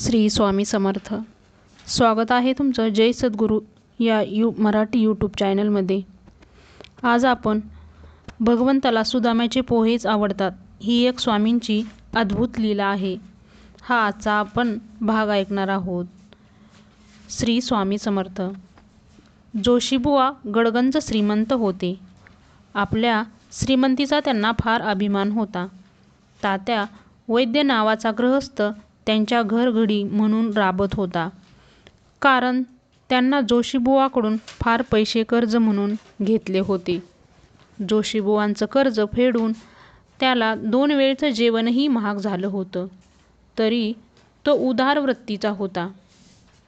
श्री स्वामी समर्थ. स्वागत आहे तुमचं जय सद्गुरू या यू मराठी यूट्यूब चॅनलमध्ये आज आपण भगवंताला सुदाम्याचे पोहेच आवडतात ही एक स्वामींची अद्भुत लीला आहे. हा आजचा आपण भाग ऐकणार आहोत. श्री स्वामी समर्थ. जोशीबुवा गडगंज श्रीमंत होते. आपल्या श्रीमंतीचा त्यांना फार अभिमान होता. तात्या वैद्य नावाचा ग्रहस्थ त्यांच्या घरघडी म्हणून राबत होता. कारण त्यांना जोशीबुवाकडून फार पैसे कर्ज म्हणून घेतले होते. जोशीबुवांचं कर्ज फेडून त्याला दोन वेळचं जेवणही महाग झालं होतं. तरी तो उदार वृत्तीचा होता.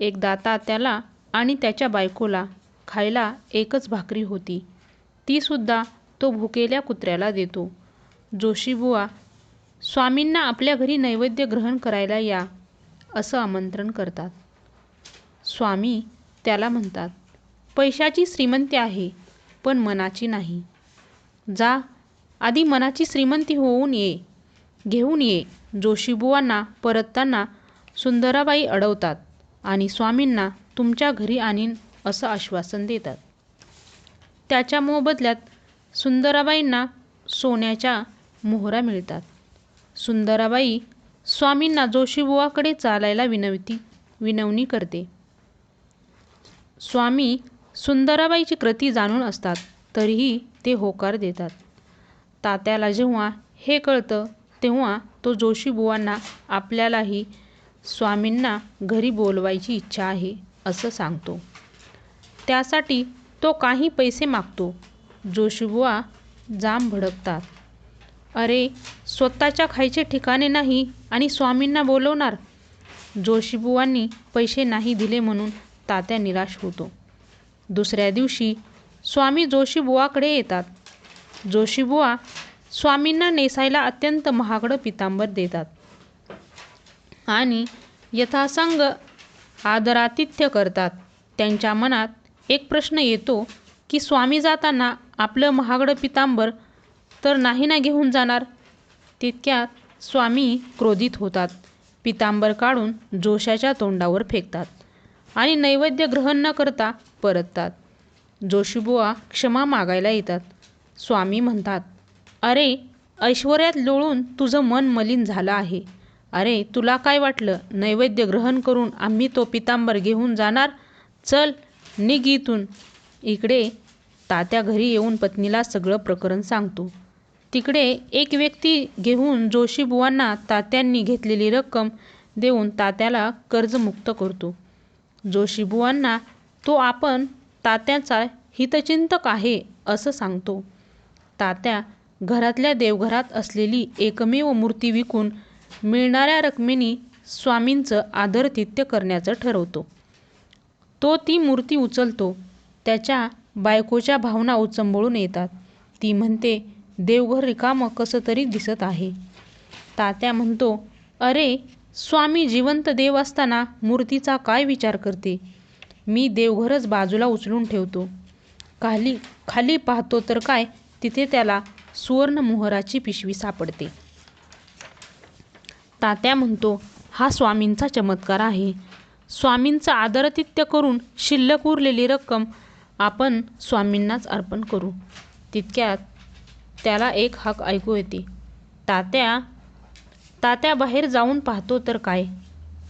एकदा तात्याला आणि त्याच्या बायकोला खायला एकच भाकरी होती. तीसुद्धा तो भुकेल्या कुत्र्याला देतो. जोशीबुवा स्वामींना आपल्या घरी नैवेद्य ग्रहण करायला या असं आमंत्रण करतात. स्वामी त्याला म्हणतात पैशाची श्रीमंती आहे पण मनाची नाही. जा आधी मनाची श्रीमंती होऊन ये. घेऊन ये. जोशीबुवांना परतताना सुंदराबाई अडवतात आणि स्वामींना तुमच्या घरी आणीन असं आश्वासन देतात. त्याच्या मोबदल्यात सुंदराबाईंना सोन्याच्या मोहरा मिळतात. सुंदराबाई स्वामींना जोशीबुवाकडे चालायला विनवती विनवणी करते. स्वामी सुंदराबाईची कृती जाणून असतात तरीही ते होकार देतात. तात्याला जेव्हा हे कळतं तेव्हा तो जोशीबुवांना आपल्यालाही स्वामींना घरी बोलवायची इच्छा आहे असं सांगतो. त्यासाठी तो काही पैसे मागतो. जोशीबुवा जाम भडकतात. अरे स्वतःच्या खायचे ठिकाणे नाही आणि स्वामींना बोलवणार. जोशीबुवांनी पैसे नाही दिले म्हणून तात्या निराश होतो. दुसऱ्या दिवशी स्वामी जोशीबुवाकडे येतात. जोशीबुवा स्वामींना नेसायला अत्यंत महागडं पितांबर देतात आणि यथासंग आदरातिथ्य करतात. त्यांच्या मनात एक प्रश्न येतो की स्वामी जाताना आपलं महागडं पितांबर तर नाही ना घेऊन जाणार. तितक्यात स्वामी क्रोधित होतात. पितांबर काढून जोशाच्या तोंडावर फेकतात आणि नैवेद्य ग्रहण न करता परततात. जोशीबुवा क्षमा मागायला येतात. स्वामी म्हणतात अरे ऐश्वर्यात लोळून तुझं मन मलिन झालं आहे. अरे तुला काय वाटलं? नैवेद्य ग्रहण करून आम्ही तो पितांबर घेऊन जाणार? चल निघ इथून. इकडे तात्या घरी येऊन पत्नीला सगळं प्रकरण सांगतो. तिकडे एक व्यक्ती घेऊन जोशीबुवांना तात्यांनी घेतलेली रक्कम देऊन तात्याला कर्जमुक्त करतो. जोशीबुवांना तो आपण तात्याचा हितचिंतक आहे असं सांगतो. तात्या घरातल्या देवघरात असलेली एकमेव मूर्ती विकून मिळणाऱ्या रकमेनी स्वामींचं आदरतिथ्य करण्याचं ठरवतो. तो ती मूर्ती उचलतो. त्याच्या बायकोच्या भावना उचंबळून येतात. ती म्हणते देवघर रिकामं कसं तरी दिसत आहे. तात्या म्हणतो अरे स्वामी जिवंत देव असताना मूर्तीचा काय विचार करते? मी देवघरच बाजूला उचलून ठेवतो. खाली खाली पाहतो तर काय तिथे त्याला सुवर्ण मोहराची पिशवी सापडते. तात्या म्हणतो हा स्वामींचा चमत्कार आहे. स्वामींचं आदरातिथ्य करून शिल्लक उरलेली रक्कम आपण स्वामींनाच अर्पण करू. तितक्यात त्याला एक हाक ऐकू येते. तात्या तात्या बाहेर जाऊन पाहतो तर काय?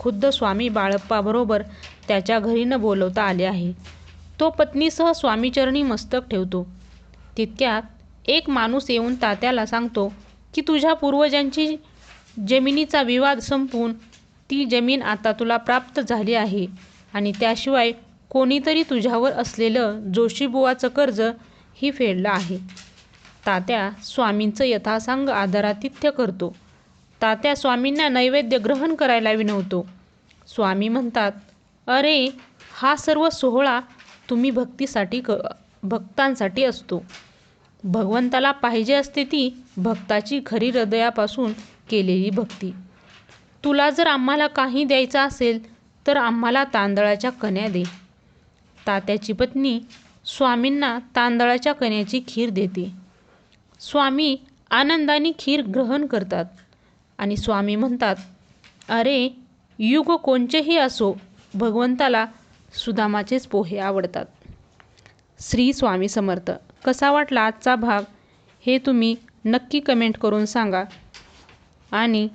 खुद्द स्वामी बाळप्पाबरोबर त्याच्या घरी न बोलवता आले आहे. तो पत्नीसह स्वामीचरणी मस्तक ठेवतो. तितक्यात एक माणूस येऊन तात्याला सांगतो की तुझ्या पूर्वजांची जमिनीचा विवाद संपून ती जमीन आता तुला प्राप्त झाली आहे आणि त्याशिवाय कोणीतरी तुझ्यावर असलेलं जोशीबुवाचं कर्ज ही फेडलं आहे. तात्या स्वामींचं यथासांग आदरातिथ्य करतो. तात्या स्वामींना नैवेद्य ग्रहण करायला विनवतो. स्वामी म्हणतात अरे हा सर्व सोहळा तुम्ही भक्तीसाठी क भक्तांसाठी असतो. भगवंताला पाहिजे असते ती भक्ताची खरी हृदयापासून केलेली भक्ती. तुला जर आम्हाला काही द्यायचं असेल तर आम्हाला तांदळाच्या कण्या दे तात्याची पत्नी स्वामींना तांदळाच्या कण्याची खीर देते. स्वामी आनंदाने खीर ग्रहण करतात. आणि स्वामी म्हणतात अरे युग कोणचेही असो भगवंताला सुदामाचेच पोहे आवडतात. श्री स्वामी समर्थ. कसा वाटला आजचा भाग? हे तुम्ही नक्की कमेंट करून सांगा. आणि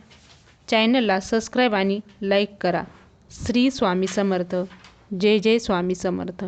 चॅनलला सबस्क्राईब आणि लाईक करा. श्री स्वामी समर्थ. जय जय स्वामी समर्थ.